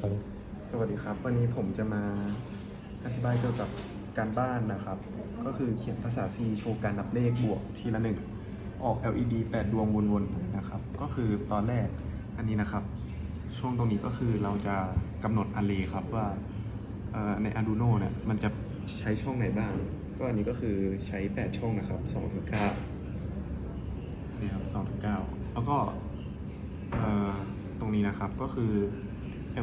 ครับสวัสดีครับ วันนี้ผมจะมาอธิบายเกี่ยวกับการบ้านนะครับ ก็คือเขียนภาษา C โชว์การนับเลขบวกทีละหนึ่งออก LED 8 ดวงวนๆนะครับ ก็คือตอนแรกอันนี้นะครับ ช่วงตรงนี้ก็คือเราจะกำหนด array ครับว่าเอ่อใน Arduino เนี่ยมันจะใช้ช่องไหนบ้าง ก็อันนี้ก็คือใช้ 8 ช่องนะครับ2ถึง9นี่ครับ2ถึง9แล้วก็เอ่อตรงนี้นะครับก็คือ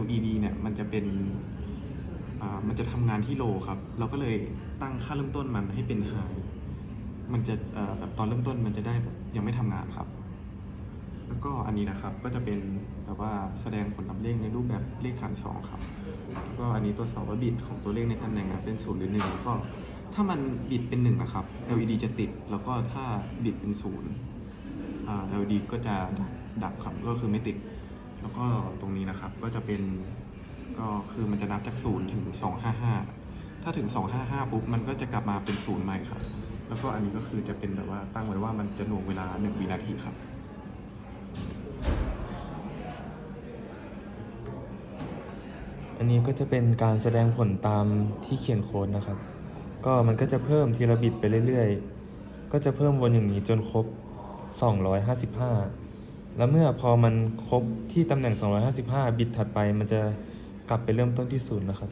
LED เนี่ยมันจะเป็นอ่ามันจะทำงานที่โลครับ เราก็เลยตั้งค่าเริ่มต้นมันให้เป็น high มันจะอ่อแบบตอนเริ่มต้นมันจะได้แบบยังไม่ทำงานครับ แล้วก็อันนี้นะครับก็จะเป็นแบบว่าแสดงผลนับเลขในรูปแบบเลขฐาน 2 ครับแล้วก็อันนี้ตัวสอบว่าบิตของตัวเลขในตำแหน่งอะเป็น0หรือ1แล้วก็ถ้ามันบิตเป็น1นะครับ LED จะติด แล้วก็ถ้าบิตเป็น0อ่า LED ก็จะดับครับ ก็คือไม่ติด แล้วก็ตรงนี้นะครับก็จะเป็นก็คือมันจะนับจาก0ถึง255ถ้าถึง255ปุ๊บมันก็จะกลับมาเป็น0ใหม่ครับ แล้วก็อันนี้ก็คือจะเป็นแบบว่าตั้งไว้ว่ามันจะหน่วงเวลา1วินาทีครับอันนี้ก็จะเป็นการแสดงผลตามที่เขียนโค้ดนะครับ ก็มันก็จะเพิ่มทีละบิตไปเรื่อยๆ ก็จะเพิ่มวนอย่างนี้จนครบ 255 แล้วเมื่อพอมันครบที่ตำแหน่ง 255 บิตถัดไปมันจะกลับไปเริ่มต้นที่ศูนย์นะครับ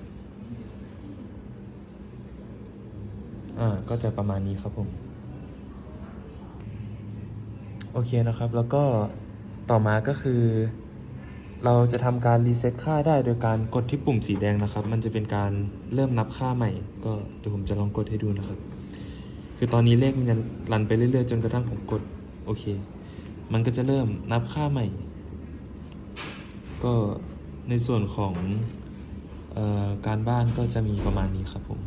อ่า ก็จะประมาณนี้ครับผม โอเคนะครับ แล้วก็ต่อมาก็คือ เราจะทำการรีเซ็ตค่าได้โดยการกดที่ปุ่มสีแดงนะครับ มันจะเป็นการเริ่มนับค่าใหม่ ก็เดี๋ยวผมจะลองกดให้ดูนะครับ คือตอนนี้เลขมันจะรันไปเรื่อยๆ จนกระทั่งผมกดโอเค มันก็จะเริ่มนับค่าใหม่ ก็ในส่วนของออการบ้านก็จะมีประมาณนี้ครับผม